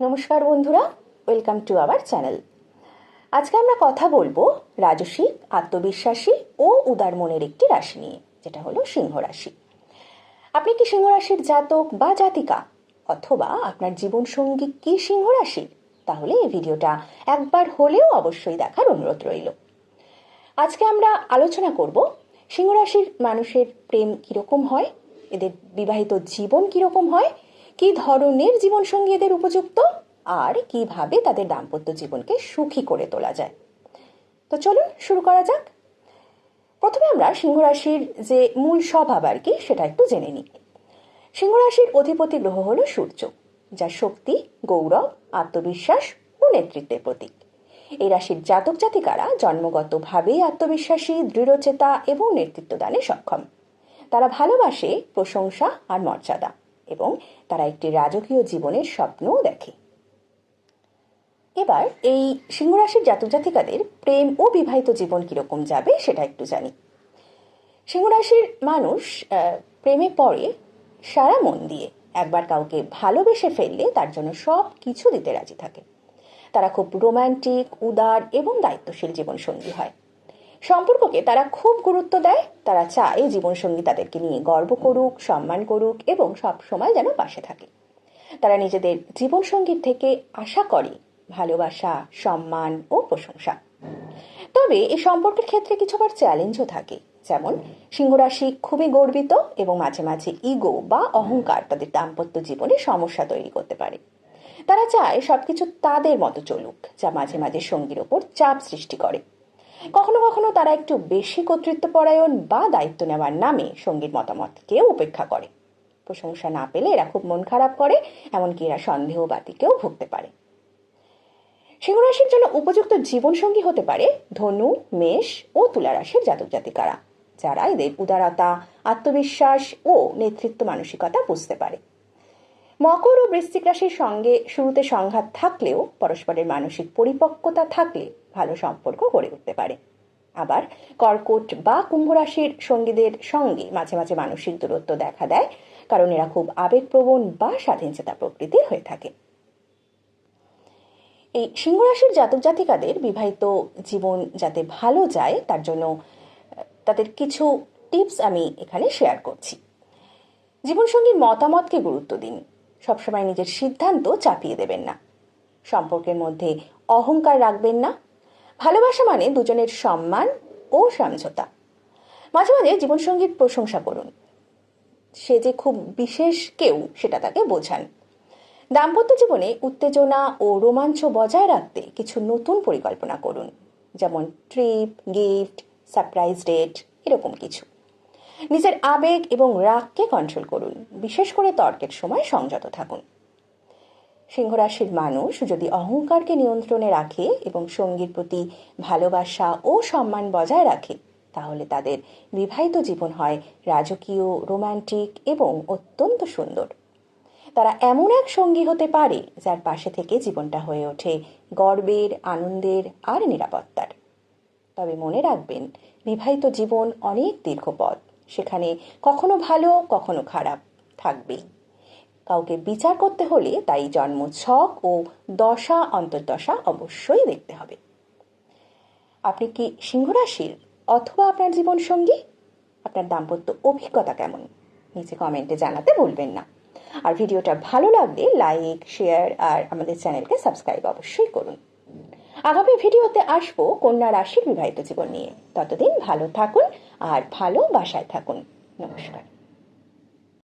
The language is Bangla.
নমস্কার বন্ধুরা ওয়েলকাম টু আওয়ার চ্যানেল আজকে আমরা কথা বলব রাজসিক আত্মবিশ্বাসী ও উদার মনের একটি রাশি নিয়ে, যেটা হলো সিংহ রাশি। আপনি কি সিংহ রাশির জাতক বা জাতিকা? অথবা আপনার জীবনসঙ্গী কি সিংহ রাশির তাহলে এই ভিডিওটা একবার হলেও অবশ্যই দেখার অনুরোধ রইল। আজকে আমরা আলোচনা করব সিংহ রাশির মানুষের প্রেম কীরকম হয়, এদের বিবাহিত জীবন কীরকম হয় কি ধরনের জীবনসঙ্গী এদের উপযুক্ত? আর কীভাবে তাদের দাম্পত্য জীবনকে সুখী করে তোলা যায়? তো চলুন শুরু করা যাক। প্রথমে আমরা সিংহ রাশির যে মূল স্বভাব আর কি, সেটা একটু জেনে নিই। সিংহ রাশির অধিপতি গ্রহ হল সূর্য যা শক্তি, গৌরব, আত্মবিশ্বাস ও নেতৃত্বের প্রতীক। এই রাশির জাতক জাতিকারা জন্মগতভাবেই আত্মবিশ্বাসী, দৃঢ়চেতা এবং নেতৃত্ব দানে সক্ষম। তারা ভালোবাসে প্রশংসা আর মর্যাদা। এবং তারা একটি রাজকীয় জীবনের স্বপ্নও দেখে। এবার এই সিংহরাশির জাতক জাতিকাদের প্রেম ও বিবাহিত জীবন কীরকম যাবে সেটা একটু জানি। সিংহরাশির মানুষ প্রেমে পড়ে, সারা মন দিয়ে একবার কাউকে ভালোবেসে ফেললে তার জন্য সব কিছু দিতে রাজি থাকে। তারা খুব রোমান্টিক, উদার এবং দায়িত্বশীল জীবনসঙ্গী হয়। সম্পর্ককে তারা খুব গুরুত্ব দেয়, তারা চায় জীবনসঙ্গী তাদেরকে নিয়ে গর্ব করুক, সম্মান করুক এবং সব সময় যেন পাশে থাকে। তারা নিজেদের জীবনসঙ্গীর থেকে আশা করে, ভালোবাসা, সম্মান ও প্রশংসা। তবে এই সম্পর্কের ক্ষেত্রে কিছু আবার চ্যালেঞ্জও থাকে। যেমন, সিংহরাশি খুবই গর্বিত এবং মাঝে মাঝে ইগো বা অহংকার তাদের দাম্পত্য জীবনে সমস্যা তৈরি করতে পারে। তারা চায় সবকিছু তাদের মতো চলুক, যা মাঝে মাঝে সঙ্গীর ওপর চাপ সৃষ্টি করে। কখনো কখনো তারা একটু বেশি কর্তৃত্বপরায়ণ বা দায়িত্ব নেওয়ার নামে সঙ্গীর মতামতকেও উপেক্ষা করে। প্রশংসা না পেলে এরা খুব মন খারাপ করে, এমনকি এরা সন্দেহবাদীকেও ভুগতে পারে। সিংহরাশির জন্য উপযুক্ত জীবনসঙ্গী হতে পারে ধনু, মেষ ও তুলা রাশির জাতক জাতিকারা, যারা এদের উদারতা, আত্মবিশ্বাস ও নেতৃত্ব মানসিকতা বুঝতে পারে। মকর ও বৃশ্চিক রাশির সঙ্গে শুরুতে সংঘাত থাকলেও পরস্পরের মানসিক পরিপক্কতা থাকলে ভালো সম্পর্ক গড়ে উঠতে পারে। আবার কর্কট বা কুম্ভ রাশির সঙ্গীদের সঙ্গে মাঝে মাঝে মানসিক দূরত্ব দেখা দেয়, কারণ এরা খুব আবেগপ্রবণ বা স্বাধীনচেতা প্রকৃতির হয়ে থাকে। এই সিংহ রাশির জাতক জাতিকাদের বিবাহিত জীবন যাতে ভালো যায়, তার জন্য তাদের কিছু টিপস আমি এখানে শেয়ার করছি। জীবনসঙ্গীর মতামতকে গুরুত্ব দিন। সবসময় নিজের সিদ্ধান্ত চাপিয়ে দেবেন না। সম্পর্কের মধ্যে অহংকার রাখবেন না। ভালোবাসা মানে দুজনের সম্মান ও সমঝোতা। মাঝে মাঝে জীবনসঙ্গীর প্রশংসা করুন। সে যে খুব বিশেষ কেউ, সেটা তাকে বোঝান। দাম্পত্য জীবনে উত্তেজনা ও রোমাঞ্চ বজায় রাখতে কিছু নতুন পরিকল্পনা করুন, যেমন ট্রিপ, গিফট, সারপ্রাইজ ডেট, এরকম কিছু। নিজের আবেগ এবং রাগকে কন্ট্রোল করুন, বিশেষ করে তর্কের সময় সংযত থাকুন। সিংহরাশির মানুষ যদি অহংকারকে নিয়ন্ত্রণে রাখে এবং সঙ্গীর প্রতি ভালোবাসা ও সম্মান বজায় রাখে, তাহলে তাদের বিবাহিত জীবন হয় রাজকীয়, রোমান্টিক এবং অত্যন্ত সুন্দর। তারা এমন এক সঙ্গী হতে পারে যার পাশে থেকে জীবনটা হয়ে ওঠে গর্বের, আনন্দের আর নিরাপত্তার। তবে মনে রাখবেন, বিবাহিত জীবন অনেক দীর্ঘ পথ সেখানে কখনো ভালো, কখনো খারাপ থাকবেই। কাউকে বিচার করতে হলে তাই জন্ম ছক ও দশা, অন্তর্দশা অবশ্যই দেখতে হবে। আপনি কি সিংহরাশির অথবা আপনার জীবন সঙ্গী আপনার দাম্পত্য অভিজ্ঞতা কেমন? নিচে কমেন্টে জানাতে ভুলবেন না। আর ভিডিওটা ভালো লাগলে লাইক শেয়ার আর আমাদের চ্যানেলকে সাবস্ক্রাইব অবশ্যই করুন। আগামী ভিডিওতে আসব কন্যা রাশির বিবাহিত জীবন নিয়ে। ততদিন ভালো থাকুন আর ভালো বাসায় থাকুন। নমস্কার।